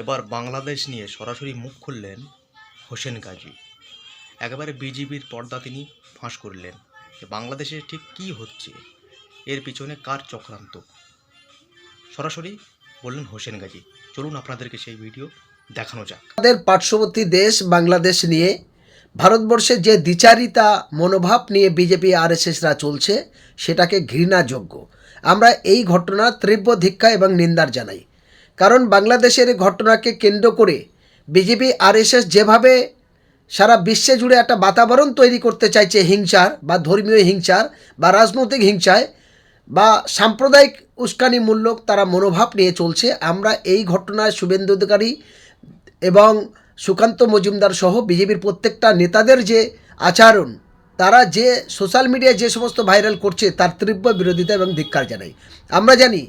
এবার বাংলাদেশ নিয়ে সরাসরি মুখ খুললেন হোসেন গাজী। একেবারে বিজিবির পর্দা তিনি ফাঁস করলেন বাংলাদেশে ঠিক কী হচ্ছে, এর পিছনে কার চক্রান্ত। সরাসরি বললেন হোসেন গাজী, চলুন আপনাদেরকে সেই ভিডিও দেখানো যাক। আমাদের পার্শ্ববর্তী দেশ বাংলাদেশ নিয়ে ভারতবর্ষের যে দ্বিচারিতা মনোভাব নিয়ে বিজেপি আর আরএসএসরা চলছে, সেটাকে ঘৃণাযোগ্য। আমরা এই ঘটনার তীব্র ধিক্ষা এবং নিন্দার জানাই। কারণ বাংলাদেশের ঘটনাকে কেন্দ্র করে বিজেপি আরএসএস যেভাবে সারা বিশ্বে জুড়ে একটা বাতাবরণ তৈরি করতে চাইছে হিংসার বা ধর্মীয় হিংসার বা রাজনৈতিক হিংসায় বা সাম্প্রদায়িক উস্কানিমূলক তারা মনোভাব নিয়ে চলছে, আমরা এই ঘটনায় শুভেন্দু অধিকারী এবং সুকান্ত মজুমদার সহ বিজেপির প্রত্যেকটা নেতাদের যে আচরণ, তারা যে সোশ্যাল মিডিয়ায় যে সমস্ত ভাইরাল করছে তার তীব্র বিরোধিতা এবং ধিক্কার জানাই। আমরা জানি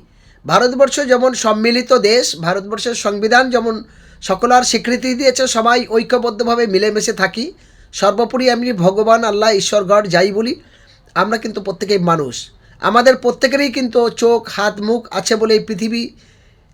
ভারতবর্ষ যেমন সম্মিলিত দেশ, ভারতবর্ষের সংবিধান যেমন সকলার স্বীকৃতি দিয়েছে, সবাই ঐক্যবদ্ধভাবে মিলেমিশে থাকি। সর্বোপরি আমি ভগবান, আল্লাহ ঈশ্বরগড় যাই বলি, আমরা কিন্তু প্রত্যেকেই মানুষ। আমাদের প্রত্যেকেরই কিন্তু চোখ, হাত, মুখ আছে বলে এই পৃথিবী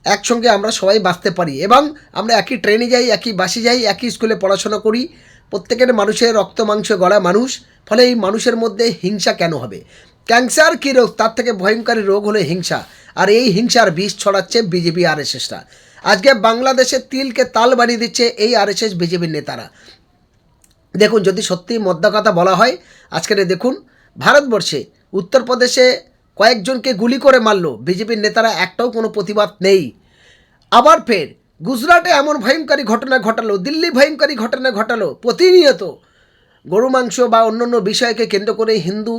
একসঙ্গে আমরা সবাই বাঁচতে পারি এবং আমরা একই ট্রেনে যাই, একই বাসে যাই, একই স্কুলে পড়াশোনা করি। প্রত্যেকের মানুষের রক্ত, মাংস গড়া মানুষ, ফলে এই মানুষের মধ্যে হিংসা কেন হবে? ক্যান্সার কী রোগ? তার থেকে ভয়ঙ্করী রোগ হলো হিংসা। আর এই হিংসার বিষ ছড়াচ্ছে বিজেপি আরএসএসরা আজকে বাংলাদেশের তিলকে তাল বানিয়ে দিচ্ছে এই আরএসএস বিজেপির নেতারা। দেখুন, যদি সত্যি মদ্দা কথা বলা হয়, আজকের দেখুন, ভারতবর্ষে, উত্তরপ্রদেশে কয়েকজনকে গুলি করে মারলো বিজেপির নেতারা, একটাও কোনো প্রতিবাদ নেই। আবার ফের, গুজরাটে এমন ভয়ঙ্করী ঘটনা ঘটালো, দিল্লি ভয়ঙ্করী ঘটনা ঘটালো প্রতিনিয়ত। গরু, মাংস বা অন্যান্য বিষয়কে কেন্দ্র করে হিন্দু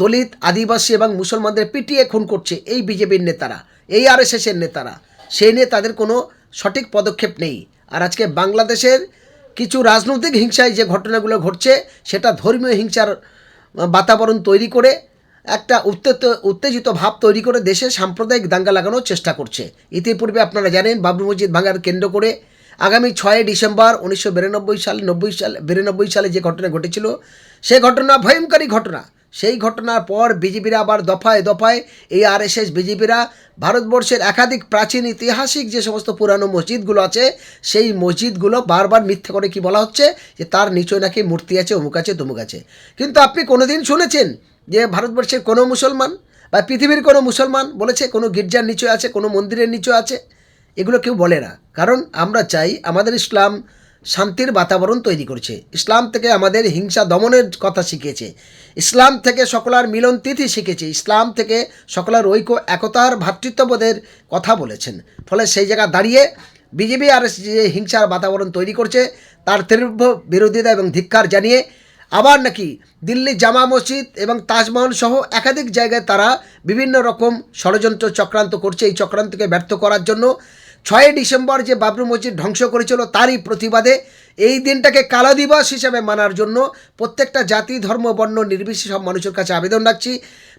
দলিত, আদিবাসী এবং মুসলমানদের পিটিয়ে খুন করছে এই বিজেপির নেতারা, এই আর আরএসএসের নেতারা। সেই নিয়ে তাদের কোনো সঠিক পদক্ষেপ নেই। আর আজকে বাংলাদেশের কিছু রাজনৈতিক হিংসায় যে ঘটনাগুলো ঘটছে, সেটা ধর্মীয় হিংসার বাতাবরণ তৈরি করে, একটা উত্তেজিত উত্তেজিত ভাব তৈরি করে দেশে সাম্প্রদায়িক দাঙ্গা লাগানোর চেষ্টা করছে। ইতিপূর্বে আপনারা জানেন, বাবরি মসজিদ ভাঙার কেন্দ্র করে আগামী ছয় ডিসেম্বর উনিশশো বিরানব্বই সাল, নব্বই সাল, বিরানব্বই সালে যে ঘটনা ঘটেছিল, সে ঘটনা ভয়ঙ্করী ঘটনা। সেই ঘটনার পর বিজেপিরা আবার দফায় দফায় এই আরএসএস বিজেপিরা ভারতবর্ষের একাধিক প্রাচীন ঐতিহাসিক যে সমস্ত পুরানো মসজিদগুলো আছে, সেই মসজিদগুলো বারবার মিথ্যা করে কি বলা হচ্ছে? যে তার নিচে নাকি মূর্তি আছে, অমুক আছে, তমুক আছে। কিন্তু আপনি কোনোদিন শুনেছেন যে ভারতবর্ষের কোনো মুসলমান বা পৃথিবীর কোনো মুসলমান বলেছে কোনো গির্জার নিচে আছে, কোনো মন্দিরের নিচে আছে? এগুলো কেউ বলে না। কারণ আমরা চাই আমাদের ইসলাম শান্তির বাতাবরণ তৈরি করছে। ইসলাম থেকে আমাদের হিংসা দমনের কথা শিখিয়েছে। ইসলাম থেকে সকলার মিলন তিথি শিখেছে। ইসলাম থেকে সকলার ঐক্য, একতার ভ্রাতৃত্ববোধের কথা বলেছেন। ফলে সেই জায়গা দাঁড়িয়ে বিজেপি আর যে হিংসার বাতাবরণ তৈরি করছে, তার তীব্র বিরোধিতা এবং ধিক্কার জানিয়ে আবার নাকি দিল্লি জামা মসজিদ এবং তাজমহল সহ একাধিক জায়গায় তারা বিভিন্ন রকম ষড়যন্ত্র চক্রান্ত করছে। এই চক্রান্তকে ব্যর্থ করার জন্য ছয়ই ডিসেম্বর যে বাবরি মসজিদ ধ্বংস করেছিল তারই প্রতিবাদে এই দিনটাকে কালো দিবস হিসেবে মানার জন্য প্রত্যেকটা জাতি, ধর্ম, বর্ণ, নির্বিশেষে সব মানুষের কাছে আবেদন রাখছি।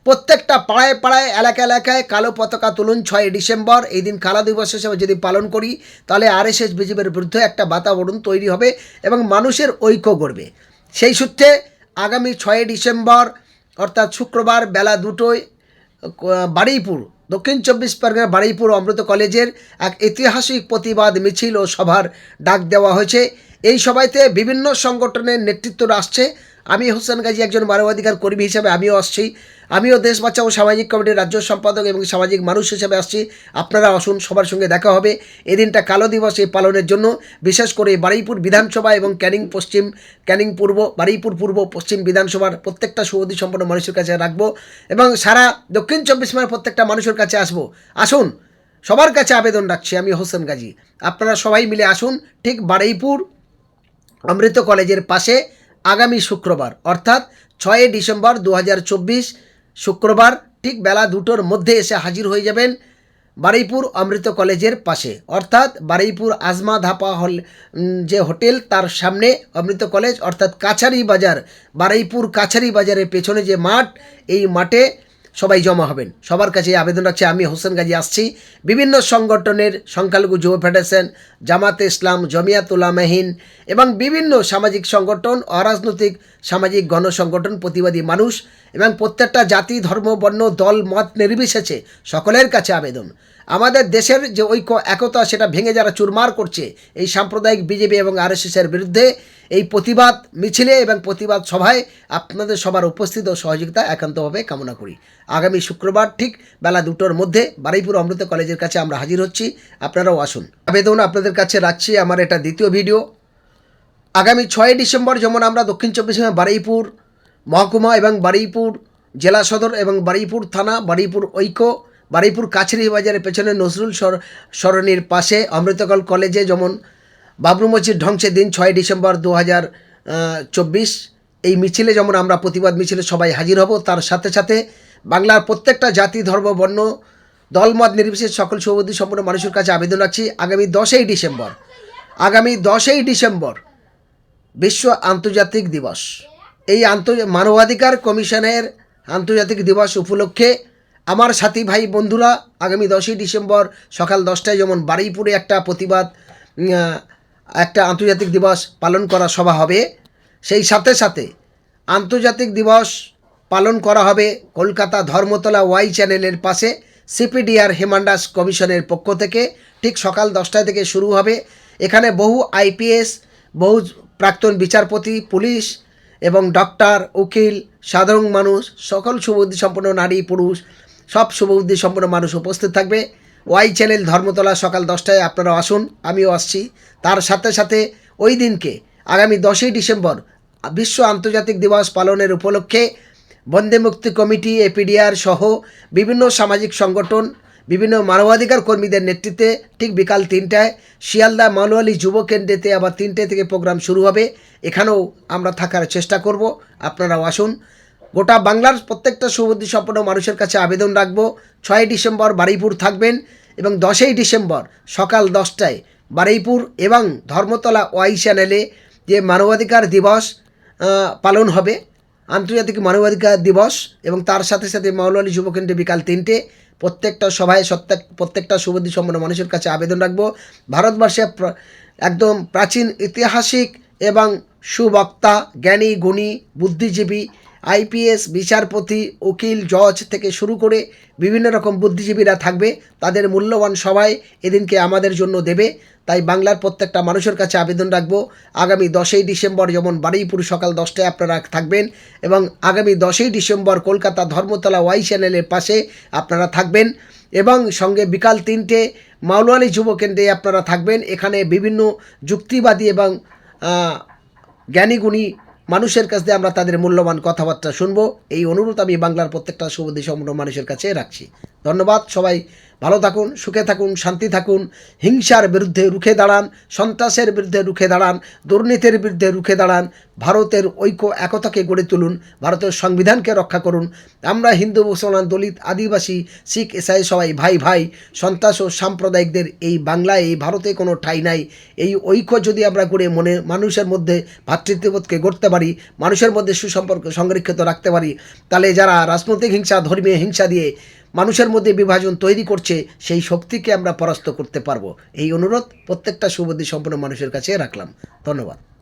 প্রত্যেকটা পাড়ায় পাড়ায় এলাকা এলাকায় কালো পতাকা তুলুন ছয়ই ডিসেম্বর। এই দিন কালো দিবস হিসেবে যদি পালন করি, তাহলে আরএসএস, বিজেপির বিরুদ্ধে একটা বাতাবরণ তৈরি হবে এবং মানুষের ঐক্য গড়বে। সেই সূত্রে আগামী ছয়ই ডিসেম্বর, অর্থাৎ শুক্রবার বেলা দুটোয় বারুইপুর দক্ষিণ চব্বিশ পরগনার বারুইপুর অমৃত কলেজের এক ঐতিহাসিক প্রতিবাদ মিছিল ও সভার ডাক দেওয়া হয়েছে। এই সভাতে বিভিন্ন সংগঠনের নেতৃত্বরা আসছে। আমি হোসেন গাজী একজন মানবাধিকার কর্মী হিসেবে আমিও আসছি। আমিও দেশ বাঁচাও, সামাজিক কমিটির রাজ্য সম্পাদক এবং সামাজিক মানুষ হিসেবে আসছি। আপনারা আসুন, সবার সঙ্গে দেখা হবে। এদিনটা কালো দিবস এই পালনের জন্য। বিশেষ করে বারুইপুর বিধানসভা এবং ক্যানিং পশ্চিম, ক্যানিং পূর্ব, বারুইপুর পূর্ব, পশ্চিম বিধানসভার প্রত্যেকটা সুবিধি সম্পন্ন মানুষের কাছে রাখব এবং সারা দক্ষিণ চব্বিশ পরগনার প্রত্যেকটা মানুষের কাছে আসব। আসুন, সবার কাছে আবেদন রাখছি আমি হোসেন গাজী। আপনারা সবাই মিলে আসুন, ঠিক বারুইপুর অমৃত কলেজের পাশে আগামী শুক্রবার, অর্থাৎ ছয়ই ডিসেম্বর দু হাজার চব্বিশ শুক্রবার ঠিক বেলা দুটোর মধ্যে এসে হাজির হয়ে যাবেন বারুইপুর অমৃত কলেজের পাশে। অর্থাৎ বারুইপুর আজমা ধাপা হল যে হোটেল তার সামনে অমৃত কলেজ, অর্থাৎ কাছারি বাজার, বারুইপুর কাছারি বাজারের পেছনে যে মাঠ, এই মাঠে সবাই জমা হবেন। সবার কাছে আবেদন রাখছি। আমি হোসেন গাজী আসছি। বিভিন্ন সংগঠনের সংখ্যালঘু যুব ফেডারেশন, জামাতে ইসলাম, জমিয়াত মেহিন এবং বিভিন্ন সামাজিক সংগঠন, অরাজনৈতিক সামাজিক গণসংগঠন, প্রতিবাদী মানুষ এবং প্রত্যেকটা জাতি, ধর্ম, বর্ণ, দল, মত নির্বিশেষে সকলের কাছে আবেদন। আমাদের দেশের যে ঐক্য, একতা, সেটা ভেঙে যারা চুরমার করছে, এই সাম্প্রদায়িক বিজেপি এবং আরএসএসের বিরুদ্ধে এই প্রতিবাদ মিছিলে এবং প্রতিবাদ সভায় আপনাদের সবার উপস্থিত ও সহযোগিতা একান্তভাবে কামনা করি। আগামী শুক্রবার ঠিক বেলা দুটোর মধ্যে বারুইপুর অমৃত কলেজের কাছে আমরা হাজির হচ্ছি। আপনারাও আসুন। আবেদন আপনাদের কাছে রাখছি, আমার এটা দ্বিতীয় ভিডিও। আগামী ছয় ডিসেম্বর যেমন আমরা দক্ষিণ চব্বিশ বারুইপুর মহকুমা এবং বারুইপুর জেলা সদর এবং বারুইপুর থানা, বারুইপুর ঐক্য বারুইপুর কাছড়ি বাজারের পেছনে নজরুল সর সরণির পাশে অমৃতকল কলেজে যেমন বাবরু মসজিদ ধ্বংসের দিন ছয় ডিসেম্বর দু হাজার চব্বিশ, এই মিছিলে যেমন আমরা প্রতিবাদ মিছিলে সবাই হাজির হব, তার সাথে সাথে বাংলার প্রত্যেকটা জাতি, ধর্ম, বর্ণ দলমত নির্বিশেষ সকল সৌবদ্ধি সম্পন্ন মানুষের কাছে আবেদন রাখছি। আগামী দশই ডিসেম্বর, আগামী দশই ডিসেম্বর বিশ্ব আন্তর্জাতিক দিবস। এই আন্ত মানবাধিকার কমিশনের আন্তর্জাতিক দিবস উপলক্ষে আমার সাথী ভাই বন্ধুরা, আগামী দশই ডিসেম্বর সকাল দশটায় যেমন বারুইপুরে একটা প্রতিবাদ একটা আন্তর্জাতিক দিবস পালন করা সভা হবে, সেই সাথে সাথে আন্তর্জাতিক দিবস পালন করা হবে কলকাতা ধর্মতলা ওয়াই চ্যানেলের পাশে, সিপিডিআর হেমান্ডাস কমিশনের পক্ষ থেকে, ঠিক সকাল দশটায় থেকে শুরু হবে। এখানে বহু আইপিএস, বহু প্রাক্তন বিচারপতি, পুলিশ এবং ডক্টর, উকিল, সাধারণ মানুষ, সকল শুভবুদ্ধি সম্পন্ন নারী, পুরুষ সব শুভ শুভবুদ্ধি সম্পন্ন মানুষ উপস্থিত থাকবে। ওয়াই চ্যানেল ধর্মতলা সকাল দশটায় আপনারা আসুন, আমিও আসছি। তার সাথে সাথে ওই দিনকে, আগামী দশই ডিসেম্বর, বিশ্ব আন্তর্জাতিক দিবস পালনের উপলক্ষে বন্দে মুক্তি কমিটি, এপিডিআর সহ বিভিন্ন সামাজিক সংগঠন, বিভিন্ন মানবাধিকার কর্মীদের নেতৃত্বে ঠিক বিকাল তিনটায় শিয়ালদা মালওয়ালি যুব কেন্দ্রেতে আবার তিনটে থেকে প্রোগ্রাম শুরু হবে। এখানেও আমরা থাকার চেষ্টা করব, আপনারাও আসুন। গোটা বাংলার প্রত্যেকটা সুবুদ্ধি সম্পন্ন মানুষের কাছে আবেদন রাখব। ছয় ডিসেম্বর বারুইপুর থাকবেন এবং দশই ডিসেম্বর সকাল দশটায় বারুইপুর এবং ধর্মতলা ওয়াই চ্যানেলে যে মানবাধিকার দিবস পালন হবে, আন্তর্জাতিক মানবাধিকার দিবস এবং তার সাথে সাথে মাওলালি যুবকেন্দ্রে বিকাল তিনটে প্রত্যেকটা সভায় প্রত্যেক প্রত্যেকটা সুবুদ্ধি সম্পন্ন মানুষের কাছে আবেদন রাখব। ভারতবর্ষে একদম প্রাচীন ঐতিহাসিক এবং সুবক্তা, জ্ঞানী, গুণী, বুদ্ধিজীবী আইপিএস, বিচারপতি, উকিল, জজ থেকে শুরু করে বিভিন্ন রকম বুদ্ধিজীবীরা থাকবে। তাদের মূল্যবান সবাই এদিনকে আমাদের জন্য দেবে। তাই বাংলার প্রত্যেকটা মানুষের কাছে আবেদন রাখব। আগামী দশই ডিসেম্বর যেমন বারুইপুর সকাল দশটায় আপনারা থাকবেন এবং আগামী দশই ডিসেম্বর কলকাতা ধর্মতলা ওয়াই চ্যানেলের পাশে আপনারা থাকবেন এবং সঙ্গে বিকাল তিনটে মাওলানি যুব কেন্দ্রে আপনারা থাকবেন। এখানে বিভিন্ন যুক্তিবাদী এবং জ্ঞানীগুণী মানুষের কাছ দিয়ে আমরা তাদের মূল্যবান কথাবার্তা শুনব। এই অনুরোধ আমি বাংলার প্রত্যেকটা সুবুদ্ধি সম্পন্ন মানুষের কাছে রাখছি। ধন্যবাদ, সবাই ভালো থাকুন, সুখে থাকুন, শান্তি থাকুন, হিংসার বিরুদ্ধে রুখে দাঁড়ান, সন্ত্রাসের বিরুদ্ধে রুখে দাঁড়ান, দুর্নীতির বিরুদ্ধে রুখে দাঁড়ান, ভারতের ঐক্য একতাকে গড়ে তুলুন ভারতের সংবিধানকে রক্ষা করুন। আমরা হিন্দু, মুসলমান, দলিত, আদিবাসী, শিখ, ইসাই সবাই ভাই ভাই, সন্ত্রাস ও সাম্প্রদায়িকদের এই বাংলায়, এই ভারতে কোনো ঠাঁই নাই। এই ঐক্য যদি আমরা গড়ে মনে মানুষের মধ্যে ভ্রাতৃত্ববোধকে গড়তে পারি, মানুষের মধ্যে সুসম্পর্ক সংরক্ষিত রাখতে পারি, তাহলে যারা রাজনৈতিক হিংসা, ধর্মীয় হিংসা দিয়ে মানুষের মধ্যে বিভাজন তৈরি করছে, সেই শক্তিকে আমরা পরাস্ত করতে পারব। এই অনুরোধ প্রত্যেকটা সুবুদ্ধি সম্পন্ন মানুষের কাছে রাখলাম। ধন্যবাদ।